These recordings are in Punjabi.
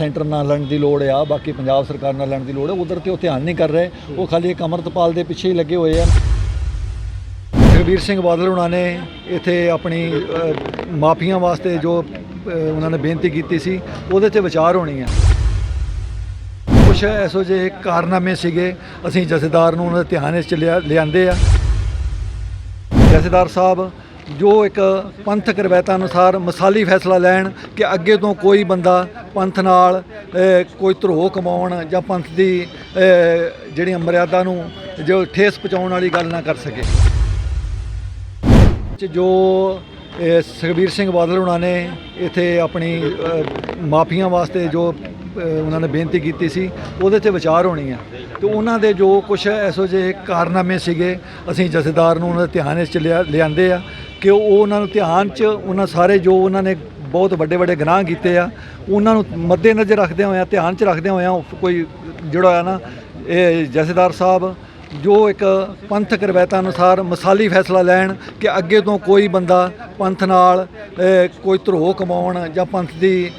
ਸੈਂਟਰ ਨਾਲ ਲੜਨ ਦੀ ਲੋੜ ਆ, ਬਾਕੀ ਪੰਜਾਬ ਸਰਕਾਰ ਨਾਲ ਲੜਨ ਦੀ ਲੋੜ ਹੈ ਉਧਰ ਤੇ ਉਹ ਧਿਆਨ ਨਹੀਂ ਕਰ ਰਹੇ। ਉਹ ਖਾਲੀ ਇੱਕ ਅਮਰਤਪਾਲ ਦੇ ਪਿੱਛੇ ਹੀ ਲੱਗੇ ਹੋਏ ਆ। ਜਗਬੀਰ ਸਿੰਘ ਬਾਦਲ ਉਹਨਾਂ ਨੇ ਇੱਥੇ ਆਪਣੀ ਮਾਫੀਆਂ ਵਾਸਤੇ ਜੋ ਉਹਨਾਂ ਨੇ ਬੇਨਤੀ ਕੀਤੀ ਸੀ, ਉਹਦੇ ਤੇ ਵਿਚਾਰ ਹੋਣੀ ਹੈ ਕੁਛ ਐਸੋ ਜਿਹੇ ਕਾਰਨਾਮੇ ਸੀਗੇ, ਅਸੀਂ ਜਥੇਦਾਰ ਨੂੰ ਉਹਨਾਂ ਦੇ ਧਿਆਨ ਵਿੱਚ ਲਿਆ- ਲਿਆਂਦੇ ਆ। ਜਥੇਦਾਰ ਸਾਹਿਬ ਜੋ ਇੱਕ ਪੰਥਕ ਰਵਾਇਤਾਂ ਅਨੁਸਾਰ ਮਸਾਲੀ ਫੈਸਲਾ ਲੈਣ ਕਿ ਅੱਗੇ ਤੋਂ ਕੋਈ ਬੰਦਾ ਪੰਥ ਨਾਲ ਕੋਈ ਧਰੋਹ ਕਮਾਉਣ ਜਾਂ ਪੰਥ ਦੀ ਅ, ਜਿਹੜੀਆਂ ਮਰਿਆਦਾ ਨੂੰ ਜੋ ਠੇਸ ਪਹੁੰਚਾਉਣ ਵਾਲੀ ਗੱਲ ਨਾ ਕਰ ਸਕੇ। ਜੋ ਸੁਖਬੀਰ ਸਿੰਘ ਬਾਦਲ ਉਹਨਾਂ ਨੇ ਇੱਥੇ ਆਪਣੀ ਮਾਫੀਆਂ ਵਾਸਤੇ ਜੋ ਉਹਨਾਂ ਨੇ ਬੇਨਤੀ ਕੀਤੀ ਸੀ ਉਹਦੇ ਤੇ ਵਿਚਾਰ ਹੋਣੀ ਆ। ਤੇ ਉਹਨਾਂ ਦੇ ਜੋ ਕੁਝ ਐਸੋ ਜਿਹੇ ਕਾਰਨਾਮੇ ਸੀਗੇ ਅਸੀਂ ਜਥੇਦਾਰ ਨੂੰ ਉਹਨਾਂ ਦੇ ਧਿਆਨ ਵਿੱਚ ਲਿਆ- ਲਿਆਂਦੇ ਆ। ਕਿ ਉਹ ਉਹਨਾਂ ਨੂੰ ਧਿਆਨ 'ਚ, ਉਹਨਾਂ ਸਾਰੇ ਜੋ ਉਹਨਾਂ ਨੇ ਬਹੁਤ ਵੱਡੇ ਵੱਡੇ ਗੁਨਾਹ ਕੀਤੇ ਆ, ਉਹਨਾਂ ਨੂੰ ਮੱਦੇਨਜ਼ਰ ਰੱਖਦੇ ਹੋਇਆ ਧਿਆਨ 'ਚ ਰੱਖਦੇ ਹੋਇਆ ਕੋਈ ਜਿਹੜਾ ਆ ਨਾ, ਇਹ ਜਥੇਦਾਰ ਸਾਹਿਬ ਜੋ ਇੱਕ ਪੰਥਕ ਰਵਾਇਤਾਂ ਅਨੁਸਾਰ ਮਸਾਲੀ ਫੈਸਲਾ ਲੈਣ ਕਿ ਅੱਗੇ ਤੋਂ ਕੋਈ ਬੰਦਾ ਪੰਥ ਨਾਲ ਕੋਈ ਧਰੋਹ ਕਮਾਉਣ ਜਾਂ ਪੰਥ ਦੀ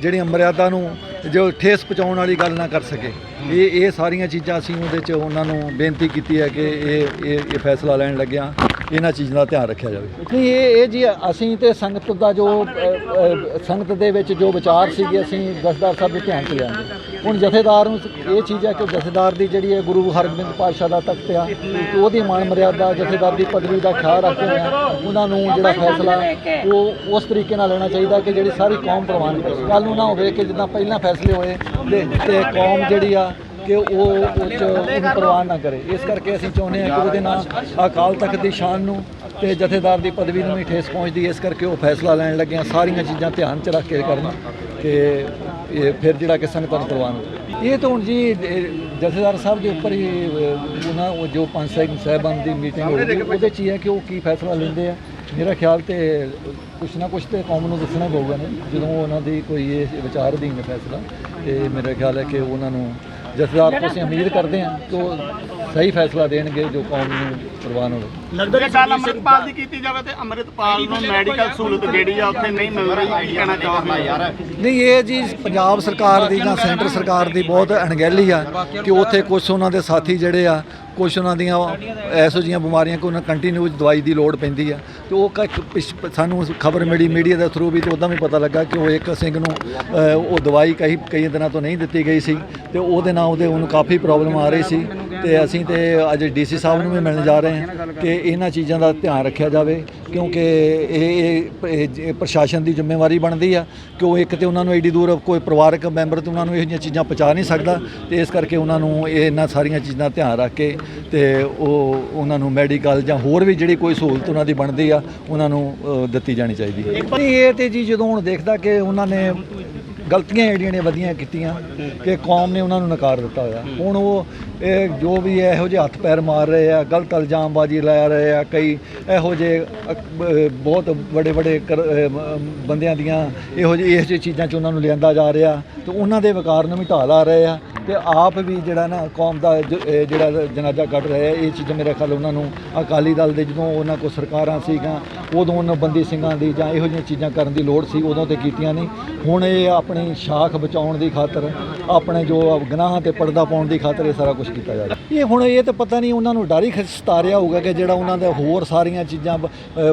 ਜਿਹੜੀਆਂ ਮਰਿਆਦਾ ਨੂੰ ਜੋ ਠੇਸ ਪਹੁੰਚਾਉਣ ਵਾਲੀ ਗੱਲ ਨਾ ਕਰ ਸਕੇ। ਇਹ ਇਹ ਸਾਰੀਆਂ ਚੀਜ਼ਾਂ ਅਸੀਂ ਉਹਦੇ 'ਚ ਉਹਨਾਂ ਨੂੰ ਬੇਨਤੀ ਕੀਤੀ ਹੈ ਕਿ ਇਹ ਇਹ ਫੈਸਲਾ ਲੈਣ ਲੱਗਿਆ। ਇਹਨਾਂ ਚੀਜ਼ਾਂ ਦਾ ਧਿਆਨ ਰੱਖਿਆ ਜਾਵੇ। ਨਹੀਂ, ਇਹ ਇਹ ਜੀ ਅਸੀਂ ਤੇ ਸੰਗਤ ਦਾ ਜੋ ਸੰਗਤ ਦੇ ਵਿੱਚ ਜੋ ਵਿਚਾਰ ਸੀਗੇ, ਅਸੀਂ ਜਥੇਦਾਰ ਸਾਹਿਬ ਦੇ ਧਿਆਨ 'ਚ ਲਿਆਂਗੇ ਹੁਣ ਜਥੇਦਾਰ ਨੂੰ ਇਹ ਚੀਜ਼ ਹੈ ਕਿ ਜਥੇਦਾਰ ਦੀ ਜਿਹੜੀ ਹੈ ਗੁਰੂ ਹਰਗੋਬਿੰਦ ਪਾਤਸ਼ਾਹ ਦਾ ਤਖਤ ਆ, ਉਹਦੀ ਮਾਣ ਮਰਿਆਦਾ ਜਥੇਦਾਰ ਦੀ ਪਦਵੀ ਦਾ ਖਿਆਲ ਰੱਖਦੇ ਹੋਇਆ ਉਹਨਾਂ ਨੂੰ ਜਿਹੜਾ ਫੈਸਲਾ, ਉਹ ਉਸ ਤਰੀਕੇ ਨਾਲ ਲੈਣਾ ਚਾਹੀਦਾ ਕਿ ਜਿਹੜੀ ਸਾਰੀ ਕੌਮ ਪ੍ਰਵਾਨ ਕਰੇ। ਕੱਲ ਨੂੰ ਨਾ ਹੋਵੇ ਕਿ ਜਿੱਦਾਂ ਪਹਿਲਾਂ ਫੈਸਲੇ ਹੋਏ ਤੇ ਤੇ ਕੌਮ ਜਿਹੜੀ ਆ ਕਿ ਉਹ ਉਹ ਪ੍ਰਵਾਨ ਨਾ ਕਰੇ। ਇਸ ਕਰਕੇ ਅਸੀਂ ਚਾਹੁੰਦੇ ਹਾਂ ਕਿ ਉਹਦੇ ਨਾਲ ਅਕਾਲ ਤਖਤ ਦੀ ਸ਼ਾਨ ਨੂੰ ਤੇ ਜਥੇਦਾਰ ਦੀ ਪਦਵੀ ਨੂੰ ਵੀ ਠੇਸ ਪਹੁੰਚਦੀ ਹੈ। ਇਸ ਕਰਕੇ ਉਹ ਫੈਸਲਾ ਲੈਣ ਲੱਗਿਆ ਸਾਰੀਆਂ ਚੀਜ਼ਾਂ ਧਿਆਨ 'ਚ ਰੱਖ ਕੇ ਕਰਨਾ ਕਿ ਇਹ ਫਿਰ ਜਿਹੜਾ ਕਿ ਸੰਗਤਾਂ ਨੂੰ ਪ੍ਰਵਾਨ ਇਹ ਤਾਂ ਹੁਣ ਜੀ ਇਹ ਜਥੇਦਾਰ ਸਾਹਿਬ ਦੇ ਉੱਪਰ ਹੀ ਉਹਨਾਂ ਉਹ ਜੋ ਪੰਜ ਸਿੰਘ ਸਾਹਿਬਾਨ ਦੀ ਮੀਟਿੰਗ ਹੋਈ ਉਹਦੇ 'ਚ ਹੀ ਹੈ ਕਿ ਉਹ ਕੀ ਫੈਸਲਾ ਲੈਂਦੇ ਆ। ਮੇਰਾ ਖਿਆਲ ਤੇ ਕੁਛ ਨਾ ਕੁਛ ਤੇ ਕੌਮ ਨੂੰ ਦੱਸਣਾ ਪਊਗਾ ਨਾ। ਜਦੋਂ ਉਹਨਾਂ ਦੀ ਕੋਈ ਇਹ ਵਿਚਾਰ ਅਧੀਨ ਹੈ ਫੈਸਲਾ ਤੇ ਮੇਰਾ ਖਿਆਲ ਹੈ ਕਿ ਉਹਨਾਂ ਨੂੰ ਜਥੇਦਾਰ ਤੋਂ ਅਸੀਂ ਉਮੀਦ ਕਰਦੇ ਹਾਂ ਕਿ ਉਹ ਸਹੀ ਫੈਸਲਾ ਦੇਣਗੇ ਜੋ ਕੌਮ ਨੂੰ ਪ੍ਰਵਾਨ ਹੋਵੇ। ਲੱਗਦਾ ਕਿ ਗੱਲ ਅੰਮ੍ਰਿਤਪਾਲ ਦੀ ਕੀਤੀ ਜਾਵੇ ਤੇ ਅੰਮ੍ਰਿਤਪਾਲ ਨੂੰ ਮੈਡੀਕਲ ਸਹੂਲਤ ਜਿਹੜੀ ਆ ਉੱਥੇ ਨਹੀਂ ਮਿਲ ਰਹੀ ਕੀ ਕਹਿਣਾ ਚਾਹੋਗੇ? ਯਾਰ ਨਹੀਂ ਇਹ ਜੀ ਪੰਜਾਬ ਸਰਕਾਰ ਦੀ ਜਾਂ ਸੈਂਟਰ ਸਰਕਾਰ ਦੀ ਬਹੁਤ ਅਣਗਹਿਲੀ ਆ ਕਿ ਉੱਥੇ ਕੁਝ ਉਹਨਾਂ ਦੇ ਸਾਥੀ ਜਿਹੜੇ ਆ ਕੁਝ ਉਹਨਾਂ ਦੀਆਂ ਐਸੋ ਜੀਆਂ ਬਿਮਾਰੀਆਂ ਕਿ ਉਹਨਾਂ ਕੰਟੀਨਿਊ ਦਵਾਈ ਦੀ ਲੋੜ ਪੈਂਦੀ ਆ। ਤੇ ਉਹ ਕ- ਪਿਛ- ਸਾਨੂੰ ਖਬਰ ਮਿਲੀ ਮੀਡੀਆ ਦੇ ਥਰੂ ਵੀ ਤੇ ਉਦਾਂ ਵੀ ਪਤਾ ਲੱਗਾ ਕਿ ਉਹ ਇੱਕ ਸਿੰਘ ਨੂੰ ਅ, ਉਹ ਦਵਾਈ ਕਈ ਕਈ ਦਿਨਾਂ ਤੋਂ ਨਹੀਂ ਦਿੱਤੀ ਗਈ ਸੀ ਤੇ ਉਹਦੇ ਨਾਲ ਉਹਦੇ ਉਹਨੂੰ ਕਾਫੀ ਪ੍ਰੋਬਲਮ ਆ ਰਹੀ ਸੀ। ਤੇ ਅਸੀਂ ਤੇ ਅੱਜ ਡੀਸੀ ਸਾਹਿਬ ਨੂੰ ਵੀ ਮਿਲਣ ਜਾ ਰਹੇ ਹਾਂ ਕਿ ਇਹਨਾਂ ਚੀਜ਼ਾਂ ਦਾ ਧਿਆਨ ਰੱਖਿਆ ਜਾਵੇ, ਕਿਉਂਕਿ ਇਹ ਇਹ- ਪ੍ਰਸ਼ਾਸਨ ਦੀ ਜ਼ਿੰਮੇਵਾਰੀ ਬਣਦੀ ਆ ਕਿ ਉਹ ਇੱਕ ਤੇ ਉਹਨਾਂ ਨੂੰ ਐਡੀ ਦੂਰ ਕੋਈ ਪਰਿਵਾਰਕ ਮੈਂਬਰ ਤੇ ਉਹਨਾਂ ਨੂੰ ਇਹੋ ਜਿਹੀਆਂ ਚੀਜ਼ਾਂ ਪਹੁੰਚਾ ਨਹੀਂ ਸਕਦਾ ਤੇ ਇਸ ਕਰਕੇ ਉਹਨਾਂ ਨੂੰ ਇਹ ਇਹਨਾਂ ਸਾਰੀਆਂ ਚੀਜ਼ਾਂ ਦਾ ਧਿਆਨ ਰੱਖ ਕੇ ਤੇ ਉਹ ਉਹਨਾਂ ਨੂੰ ਮੈਡੀਕਲ ਜਾਂ ਹੋਰ ਵੀ ਜਿਹੜੀ ਕੋਈ ਸਹੂਲਤ ਉਹਨਾਂ ਦੀ ਬਣਦੀ ਆ, ਉਹਨਾਂ ਨੂੰ ਦਿੱਤੀ ਜਾਣੀ ਚਾਹੀਦੀ ਹੈ। ਇਹ ਤੇ ਜੀ ਜਦੋਂ ਹੁਣ ਦੇਖਦਾ ਕਿ ਉਹਨਾਂ ਨੇ ਗਲਤੀਆਂ ਜਿਹੜੀਆਂ ਨੇ ਵਧੀਆਂ ਕੀਤੀਆਂ ਕਿ ਕੌਮ ਨੇ ਉਹਨਾਂ ਨੂੰ ਨਕਾਰ ਦਿੱਤਾ ਹੋਇਆ। ਹੁਣ ਉਹ ਇਹ ਜੋ ਵੀ ਇਹੋ ਜਿਹੇ ਹੱਥ ਪੈਰ ਮਾਰ ਰਹੇ ਆ, ਗਲਤ ਇਲਜ਼ਾਮਬਾਜ਼ੀ ਲਾ ਰਹੇ ਆ, ਕਈ ਇਹੋ ਜਿਹੇ ਬਹੁਤ ਵੱਡੇ ਵੱਡੇ ਕਰ- ਬੰਦਿਆਂ ਦੀਆਂ ਇਹੋ ਜਿਹੇ, ਇਹੋ ਜਿਹੀ ਚੀਜ਼ਾਂ 'ਚ ਉਹਨਾਂ ਨੂੰ ਲਿਆਂਦਾ ਜਾ ਰਿਹਾ। ਤੇ ਉਹਨਾਂ ਦੇ ਵਿਕਾਰ ਨੂੰ ਵੀ ਢਾਲ ਆ ਰਹੇ ਆ। ਤੇ ਆਪ ਵੀ ਜਿਹੜਾ ਨਾ ਕੌਮ ਦਾ ਜਿਹੜਾ ਜਨਾਜ਼ਾ ਕੱਢ ਰਿਹਾ ਆ ਇਹ ਚੀਜ਼ਾਂ ਮੇਰੇ ਖਿਆਲ ਉਹਨਾਂ ਨੂੰ ਅਕਾਲੀ ਦਲ ਦੇ ਜਦੋਂ ਉਹਨਾਂ ਕੋਲ ਸਰਕਾਰਾਂ ਸੀਗੀਆਂ, ਉਦੋਂ ਉਹਨਾਂ ਬੰਦੀ ਸਿੰਘਾਂ ਦੀ ਜਾਂ ਇਹੋ ਜਿਹੀਆਂ ਚੀਜ਼ਾਂ ਕਰਨ ਦੀ ਲੋੜ ਸੀ, ਉਦੋਂ ਤੇ ਕੀਤੀਆਂ ਨਹੀਂ। ਹੁਣ ਇਹ ਆਪਣੀ ਸ਼ਾਖ ਬਚਾਉਣ ਦੀ ਖਾਤਰ, ਆਪਣੇ ਜੋ ਗਨਾਹਾਂ ਤੇ ਪਰਦਾ ਪਾਉਣ ਦੀ ਖਾਤਰ ਇਹ ਸਾਰਾ ਕੁਝ ਕੀਤਾ ਜਾ ਰਿਹਾ। ਇਹ ਹੁਣ ਇਹ ਤਾਂ ਪਤਾ ਨਹੀਂ ਉਹਨਾਂ ਨੂੰ ਡਰ ਹੀ ਸਤਾ ਰਿਹਾ ਹੋਊਗਾ ਕਿ ਜਿਹੜਾ ਉਹਨਾਂ ਦੇ ਹੋਰ ਸਾਰੀਆਂ ਚੀਜ਼ਾਂ ਬ-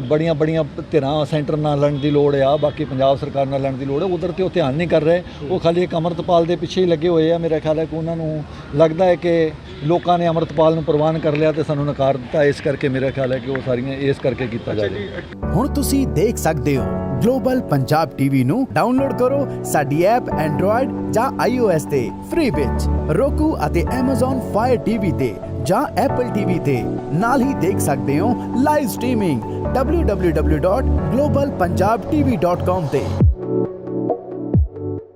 ਬੜੀਆਂ ਬੜੀਆਂ ਧਿਰਾਂ, ਸੈਂਟਰ ਨਾਲ ਲੜਨ ਦੀ ਲੋੜ ਆ, ਬਾਕੀ ਪੰਜਾਬ ਸਰਕਾਰ ਨਾਲ ਲੜਨ ਦੀ ਲੋੜ ਹੈ ਉਧਰ ਤੇ ਉਹ ਧਿਆਨ ਨਹੀਂ ਕਰ ਰਹੇ। ਉਹ ਖਾਲੀ ਇੱਕ ਅਮਰਤਪਾਲ ਦੇ ਪਿੱਛੇ ਹੀ ਲੱਗੇ ਹੋਏ ਆ, ਮੇਰਾ ਖਿਆਲ ਹੈ ਕਿ ਉਹਨਾਂ ਨੂੰ ਲੱਗਦਾ ਹੈ ਕਿ ਲੋਕਾਂ ਨੇ ਅਮਰਤਪਾਲ ਨੂੰ ਪ੍ਰਵਾਨ ਕਰ ਲਿਆ ਤੇ ਸਾਨੂੰ ਨਕਾਰ ਦਿੱਤਾ। ਇਸ ਕਰਕੇ ਮੇਰਾ ਖਿਆਲ ਹੈ ਕਿ ਉਹ ਸਾਰੀਆਂ ਇਸ ਕਰਕੇ ਕੀਤਾ ਜਾਵੇ ਹੁਣ ਤੁਸੀਂ ਦੇਖ ਸਕਦੇ ਹੋ ਗਲੋਬਲ ਪੰਜਾਬ ਟੀਵੀ ਨੂੰ ਡਾਊਨਲੋਡ ਕਰੋ ਸਾਡੀ ਐਪ ਐਂਡਰੋਇਡ ਜਾਂ iOS ਤੇ ਫ੍ਰੀ ਵਿੱਚ। Roku ਅਤੇ Amazon Fire TV ਤੇ ਜਾਂ Apple TV ਤੇ। ਨਾਲ ਹੀ ਦੇਖ ਸਕਦੇ ਹੋ ਲਾਈਵ ਸਟ੍ਰੀਮਿੰਗ www.globalpunjabtv.com ਤੇ।